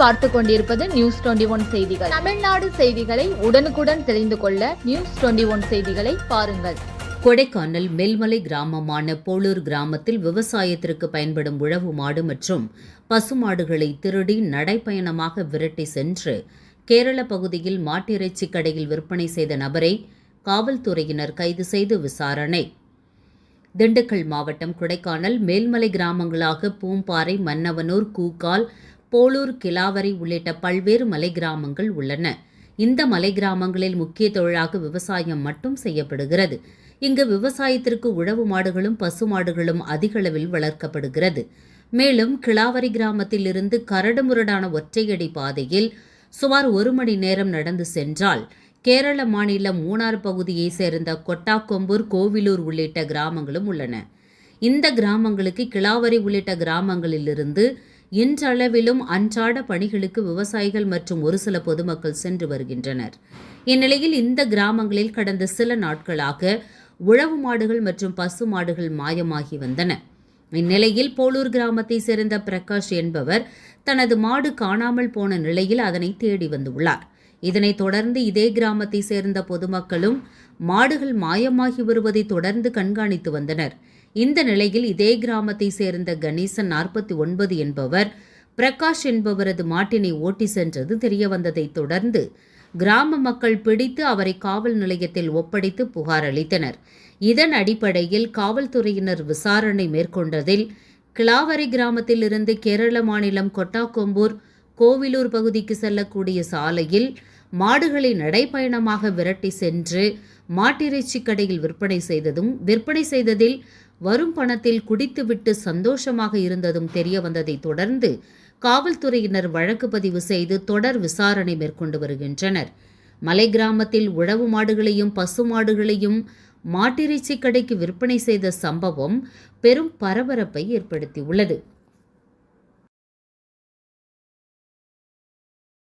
பார்த்து கொண்டிருப்பது news twenty one செய்திகள். தமிழ்நாடு செய்திகளை உடனுக்குடன் தெரிந்து கொள்ள நியூஸ் டுவெண்டி ஒன் செய்திகளை பாருங்கள். கொடைக்கானல் மேல்மலை கிராமமான போளூர் கிராமத்தில் விவசாயத்திற்கு பயன்படும் உழவு மாடு மற்றும் பசுமாடுகளை திருடி நடைப்பயணமாக விரட்டி சென்று கேரள பகுதியில் மாட்டிறைச்சி கடையில் விற்பனை செய்த நபரை காவல்துறையினர் கைது செய்து விசாரணை. திண்டுக்கல் மாவட்டம் கொடைக்கானல் மேல்மலை கிராமங்களாக பூம்பாறை மன்னவனூர் கூக்கால் போளூர் கிலாவரி உள்ளிட்ட பல்வேறு மலை கிராமங்கள் உள்ளன. இந்த மலை கிராமங்களில் முக்கிய தொழிலாக விவசாயம் மட்டும் செய்யப்படுகிறது. இங்கு விவசாயத்திற்கு உழவு மாடுகளும் பசு மாடுகளும் அதிகளவில் வளர்க்கப்படுகிறது. மேலும் கிளாவரி கிராமத்தில் இருந்து கரடுமுரடான ஒற்றையடி பாதையில் சுமார் ஒரு மணி நேரம் நடந்து சென்றால் கேரள மாநிலம் மூணார் பகுதியைச் சேர்ந்த கொட்டாக்கொம்பூர் கோவிலூர் உள்ளிட்ட கிராமங்களும் உள்ளன. இந்த கிராமங்களுக்கு கிளாவரி உள்ளிட்ட கிராமங்களிலிருந்து இன்றளவிலும் அன்றாட பணிகளுக்கு விவசாயிகள் மற்றும் ஒரு சில பொதுமக்கள் சென்று வருகின்றனர். இந்நிலையில் இந்த கிராமங்களில் கடந்த சில நாட்களாக உழவு மாடுகள் மற்றும் பசு மாடுகள் மாயமாகி வந்தன. இந்நிலையில் போலூர் கிராமத்தை சேர்ந்த பிரகாஷ் என்பவர் தனது மாடு காணாமல் போன நிலையில் அதனை தேடி வந்துள்ளார். இதனைத் தொடர்ந்து இதே கிராமத்தை சேர்ந்த பொதுமக்களும் மாடுகள் மாயமாகி வருவதை தொடர்ந்து கண்காணித்து வந்தனர். இந்த நிலையில் இதே கிராமத்தை சேர்ந்த கணேசன் நாற்பத்தி ஒன்பது என்பவர் பிரகாஷ் என்பவரது மாட்டினை ஓட்டி சென்றது தெரியவந்ததைத் தொடர்ந்து கிராம மக்கள் பிடித்து அவரை காவல் நிலையத்தில் ஒப்படைத்து புகார் அளித்தனர். இதன் அடிப்படையில் காவல்துறையினர் விசாரணை மேற்கொண்டதில் கிளாவரை கிராமத்தில் இருந்து கேரள மாநிலம் கொட்டாக்கொம்பூர் கோவிலூர் பகுதிக்கு செல்லக்கூடிய சாலையில் மாடுகளை நடைப்பயணமாக விரட்டி சென்று மாட்டிறைச்சி கடையில் விற்பனை செய்ததும் விற்பனை செய்ததில் வரும் பணத்தில் குடித்துவிட்டு சந்தோஷமாக இருந்ததும் தெரிய வந்ததை தொடர்ந்து காவல்துறையினர் வழக்கு பதிவு செய்து தொடர் விசாரணை மேற்கொண்டு வருகின்றனர். மலை கிராமத்தில் உழவு மாடுகளையும் பசு மாடுகளையும் மாட்டிறைச்சி கடைக்கு விற்பனை செய்த சம்பவம் பெரும் பரபரப்பை ஏற்படுத்தியுள்ளது.